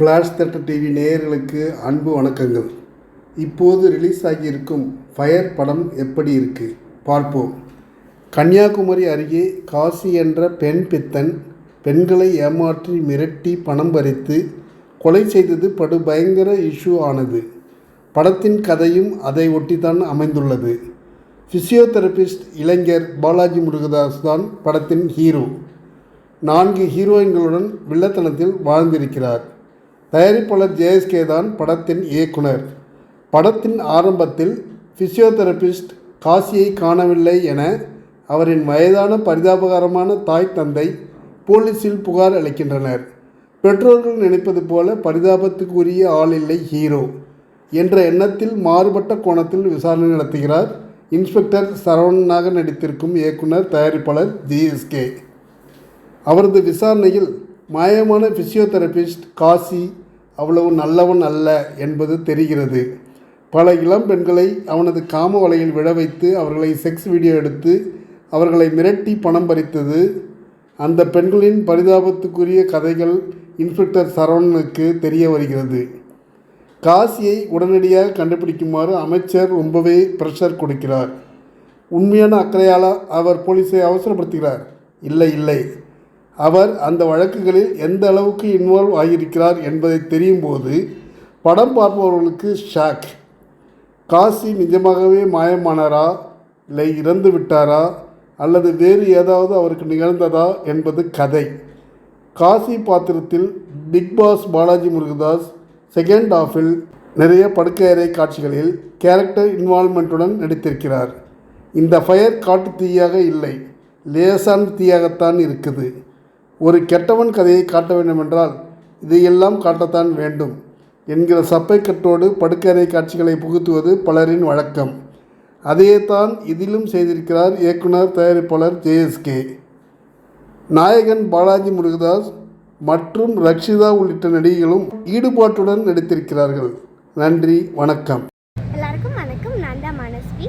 Flash தட்ட TV நேயர்களுக்கு அன்பு வணக்கங்கள். இப்போது ரிலீஸ் ஆகியிருக்கும் ஃபயர் படம் எப்படி இருக்கு? பார்ப்போம். கன்னியாகுமரி அருகே காசி என்ற பெண் பித்தன் பெண்களை ஏமாற்றி மிரட்டி பணம் பறித்து கொலை செய்தது படு பயங்கர இஷ்யூ ஆனது. படத்தின் கதையும் அதை ஒட்டித்தான் அமைந்துள்ளது. ஃபிசியோதெரபிஸ்ட் இளைஞர் பாலாஜி முருகதாஸ் தான் படத்தின் ஹீரோ நான்கு ஹீரோயின்களுடன் வில்லத்தனத்தில் வாழ்ந்திருக்கிறார். தயாரிப்பாளர் ஜேஎஸ்கே தான் படத்தின் இயக்குனர். படத்தின் ஆரம்பத்தில் ஃபிசியோதெரபிஸ்ட் காசியை காணவில்லை என அவரின் வயதான பரிதாபகரமான தாய் தந்தை போலீஸில் புகார் அளிக்கின்றனர். பெற்றோர்கள் நினைப்பது போல பரிதாபத்துக்குரிய ஆள் இல்லை ஹீரோ என்ற எண்ணத்தில் மாறுபட்ட கோணத்தில் விசாரணை நடத்துகிறார் இன்ஸ்பெக்டர் சரவணனாக நடித்திருக்கும் இயக்குனர் தயாரிப்பாளர் ஜிஎஸ்கே அவரது விசாரணையில் மாயமான ஃபிசியோதெரபிஸ்ட் காசி அவ்வளவு நல்லவன் அல்ல என்பது தெரிகிறது. பல இளம் பெண்களை அவனது காம வலையில் விழ வைத்து அவர்களை செக்ஸ் வீடியோ எடுத்து அவர்களை மிரட்டி பணம் பறித்தது. அந்த பெண்களின் பரிதாபத்துக்குரிய கதைகள் இன்ஸ்பெக்டர் சரவணனுக்கு தெரிய வருகிறது. காசியை உடனடியாக கண்டுபிடிக்குமாறு அமைச்சர் ரொம்பவே ப்ரெஷர் கொடுக்கிறார். உண்மையான அக்கறையால் அவர் போலீஸை அவசரப்படுத்துகிறார். இல்லை இல்லை. அவர் அந்த வழக்குகளில் எந்த அளவுக்கு இன்வால்வ் ஆகியிருக்கிறார் என்பதை தெரியும் போது படம் பார்ப்பவர்களுக்கு ஷாக். காசி நிஜமாகவே மாயமானாரா? இல்லை இறந்து விட்டாரா? அல்லது வேறு ஏதாவது அவருக்கு நிகழ்ந்ததா என்பது கதை. காசி பாத்திரத்தில் Bigg Boss Balaji Murugadoss second ஆஃபில் நிறைய படுக்கையறை காட்சிகளில் கேரக்டர் இன்வால்மெண்ட்டுடன் நடித்திருக்கிறார். இந்த ஃபயர் காட்டு தீயாக இல்லை லேசான தீயாகத்தான் இருக்குது. ஒரு கெட்டவன் கதையை காட்ட வேண்டுமென்றால் இதையெல்லாம் காட்டத்தான் வேண்டும் என்கிற சப்பைக்கட்டோடு படுக்கறை காட்சிகளை புகுத்துவது பலரின் வழக்கம். அதையே தான் இதிலும் செய்திருக்கிறார் இயக்குனர் தயாரிப்பாளர் ஜேஎஸ்கே நாயகன் பாலாஜி முருகதாஸ் மற்றும் ரக்ஷிதா உள்ளிட்ட நடிகைகளும் ஈடுபாட்டுடன் நடித்திருக்கிறார்கள். நன்றி வணக்கம் எல்லாருக்கும் வணக்கம் நான் தான் மனஸ்வி